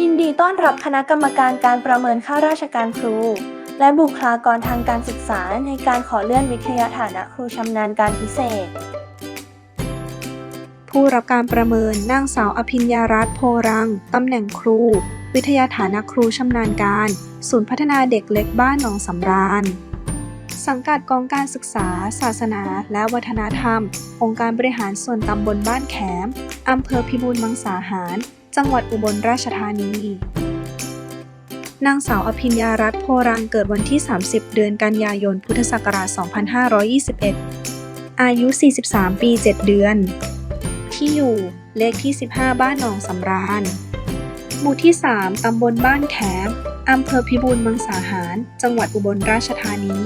ยินดีต้อนรับคณะกรรมการการประเมินข้าราชการครู และบุคลากรทางการศึกษาในการขอเลื่อนวิทยาฐานะครูชำนาญการพิเศษ ผู้รับการประเมินนางสาวอภิญญารัตน์โพรัง ตำแหน่งครู วิทยาฐานะครูชำนาญการ ศูนย์พัฒนาเด็กเล็กบ้านหนองสำราญ สังกัดกองการศึกษา ศาสนา และวัฒนธรรม องค์การบริหารส่วนตำบลบ้านแขมอำเภอพิบูลมังสาหาร จังหวัดอุบลราชธานีนางสาวอภิญญารัตโพรังเกิดวันที่ 30 เดือนกันยายน พุทธศักราช 2521 อายุ 43 ปี 7 เดือน ที่อยู่เลขที่ 15 บ้านหนองสำราญ หมู่ที่ 3 ตำบลบ้านแขมอำเภอพิบูลมังสาหาร จังหวัดอุบลราชธานี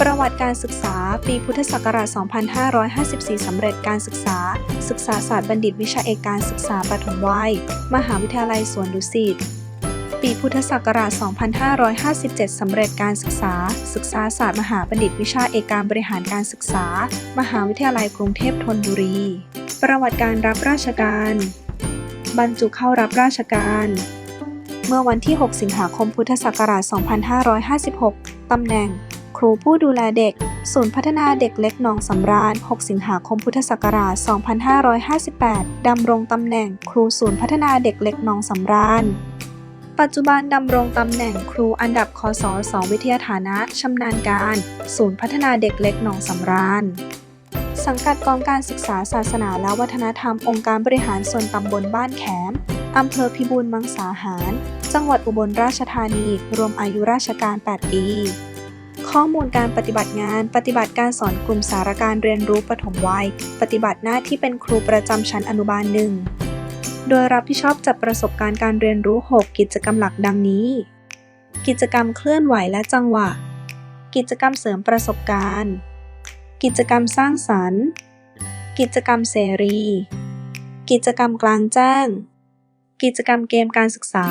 ประวัติการศึกษา ปีพุทธศักราช 2554 สำเร็จการศึกษา ศึกษาศาสตร์บัณฑิตวิชาเอกการศึกษาปฐมวัย มหาวิทยาลัยสวนดุสิต ปีพุทธศักราช 2557 สำเร็จการศึกษา ศึกษาศาสตร์มหาบัณฑิตวิชาเอกการบริหารการศึกษา มหาวิทยาลัยกรุงเทพธนบุรี ประวัติการรับราชการ บรรจุเข้ารับราชการเมื่อวันที่ 6 สิงหาคม พุทธศักราช 2556 ตำแหน่ง ครูผู้ดูแลเด็ก ศูนย์พัฒนาเด็กเล็กหนองสำราญ 6 สิงหาคมพุทธศักราช 2558 ดำรงตำแหน่งครูศูนย์พัฒนาเด็กเล็กหนองสำราญ ปัจจุบันดำรงตำแหน่งครูอันดับคอสอ2วิทยาฐานะชำนาญการ ศูนย์พัฒนาเด็กเล็กหนองสำราญสังกัดกองการศึกษาศาสนาและวัฒนธรรมองค์การบริหารส่วนตำบลบ้านแขม อำเภอพิบูลมังสาหาร จังหวัดอุบลราชธานี รวมอายุราชการ 8 ปี ข้อมูลการปฏิบัติงาน ปฏิบัติการสอนกลุ่มสารการเรียนรู้ปฐมวัย ปฏิบัติหน้าที่เป็นครูประจำชั้นอนุบาลหนึ่ง โดยรับผิดชอบจัดประสบการณ์การเรียนรู้ 6 กิจกรรมหลักดังนี้ กิจกรรมเคลื่อนไหวและจังหวะ กิจกรรมเสริมประสบการณ์ กิจกรรมสร้างสรรค์ กิจกรรมเสรี กิจกรรมกลางแจ้ง กิจกรรมเกมการศึกษา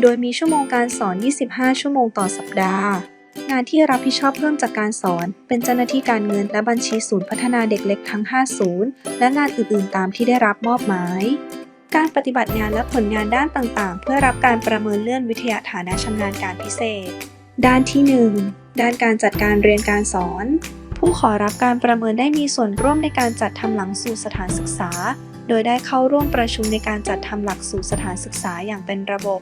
โดยมีชั่วโมงการสอน 25 ชั่วโมงต่อสัปดาห์ งานที่รับผิดชอบเพิ่มจากการสอน เป็นเจ้าหน้าที่การเงินและบัญชีศูนย์พัฒนาเด็กเล็กทั้ง 5 ศูนย์ และงานอื่นๆ ตามที่ได้รับมอบหมาย การปฏิบัติงานและผลงานด้านต่างๆ เพื่อรับการประเมินเลื่อนวิทยาฐานะชำนาญการพิเศษ ด้านที่ 1 ด้านการจัดการเรียนการสอน ผู้ขอรับการประเมินได้มีส่วนร่วมในการจัดทำหลังสู่สถานศึกษา โดยได้เข้าร่วมประชุมในการจัดทำหลักสูตรสถานศึกษาอย่างเป็นระบบ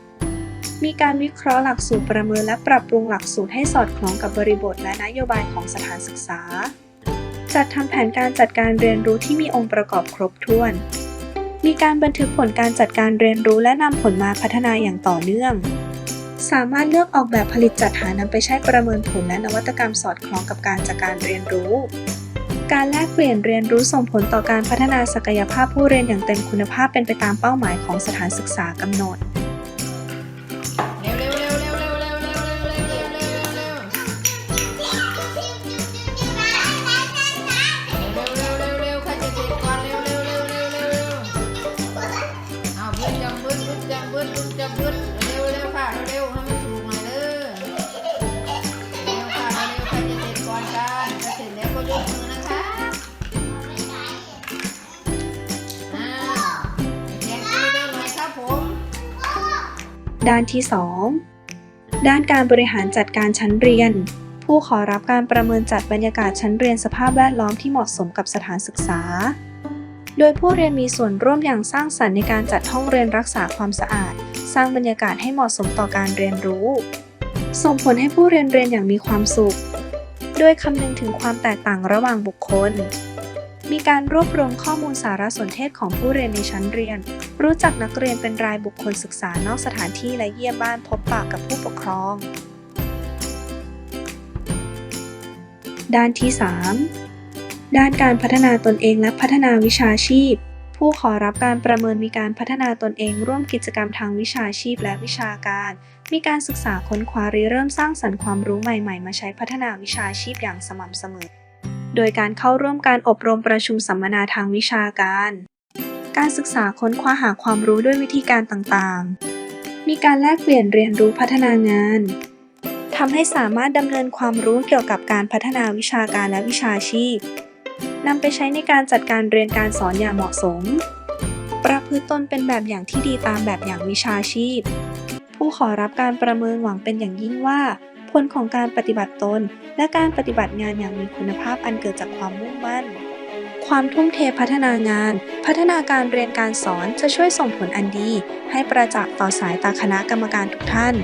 มีการวิเคราะห์หลักสูตรประเมินและปรับปรุงหลักสูตรให้สอดคล้องกับบริบทและนโยบายของสถานศึกษา จัดทำแผนการจัดการเรียนรู้ที่มีองค์ประกอบครบถ้วน มีการบันทึกผลการจัดการเรียนรู้และนำผลมาพัฒนาอย่างต่อเนื่อง สามารถเลือกออกแบบผลิตจัดหานำไปใช้ประเมินผลและนวัตกรรมสอดคล้องกับการจัดการเรียนรู้ การแลกเปลี่ยนเรียนรู้ส่งผลต่อการพัฒนาศักยภาพผู้เรียนอย่างเต็มคุณภาพเป็นไปตามเป้าหมายของสถานศึกษากำหนด บึ้นจังบึ้นบึ้นจังบึ้นบึ้นจังบึ้นเร็วเร็วค่ะเร็วให้มันถูกหน่อยเด้อเร็วค่ะเร็วใครจะเสร็จก่อนกันถ้าเสร็จแล้วก็ยกมือนะคะอ้าแข่งกัวหน่อยครับผมด้านที่ 2 ด้านการบริหารจัดการชั้นเรียน ผู้ขอรับการประเมินจัดบรรยากาศชั้นเรียนสภาพแวดล้อมที่เหมาะสมกับสถานศึกษา โดยผู้เรียนมีส่วนร่วมอย่างสร้างสรรค์ในการจัดห้องเรียนรักษาความสะอาด สร้างบรรยากาศให้เหมาะสมต่อการเรียนรู้ ส่งผลให้ผู้เรียนเรียนอย่างมีความสุขโดยคำนึงถึงความแตกต่างระหว่างบุคคล มีการรวบรวมข้อมูลสารสนเทศของผู้เรียนในชั้นเรียน รู้จักนักเรียนเป็นรายบุคคลศึกษานอกสถานที่และเยี่ยมบ้านพบปะกับผู้ปกครอง ด้านที่ 3 ด้านการพัฒนาตนเองและพัฒนาวิชาชีพ ผู้ขอรับการประเมินมีการพัฒนาตนเอง ร่วมกิจกรรมทางวิชาชีพและวิชาการ มีการศึกษาค้นคว้าริเริ่มสร้างสรรค์ความรู้ใหม่ๆ มาใช้พัฒนาวิชาชีพอย่างสม่ำเสมอ โดยการเข้าร่วมการอบรมประชุมสัมมนาทางวิชาการ การศึกษาค้นคว้าหาความรู้ด้วยวิธีการต่างๆ มีการแลกเปลี่ยนเรียนรู้พัฒนางานทำให้สามารถดำเนินความรู้เกี่ยวกับการพัฒนาวิชาการและวิชาชีพ นำไปใช้ในการจัดการเรียนการสอนอย่างเหมาะสม ประพฤติตนเป็นแบบอย่างที่ดีตามแบบอย่างวิชาชีพ ผู้ขอรับการประเมินหวังเป็นอย่างยิ่งว่า ผลของการปฏิบัติตน และการปฏิบัติงานอย่างมีคุณภาพอันเกิดจากความมุ่งมั่น ความทุ่มเทพัฒนางาน พัฒนาการเรียนการสอนจะช่วยส่งผลอันดี ให้ประจักษ์ต่อสายตาคณะกรรมการทุกท่าน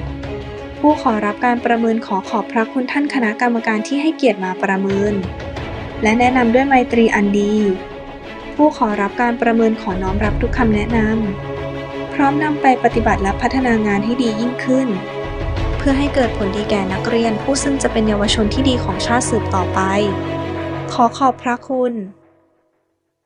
ผู้ขอรับการประเมินขอขอบพระคุณท่านคณะกรรมการที่ให้เกียรติมาประเมิน และแนะนำด้วยไมตรีอันดี ผู้ขอรับการประเมินขอน้อมรับทุกคำแนะนำพร้อมนำไปปฏิบัติและพัฒนางานให้ดียิ่งขึ้น เพื่อให้เกิดผลดีแก่นักเรียนผู้ซึ่งจะเป็นเยาวชนที่ดีของชาติสืบต่อไป ขอขอบพระคุณ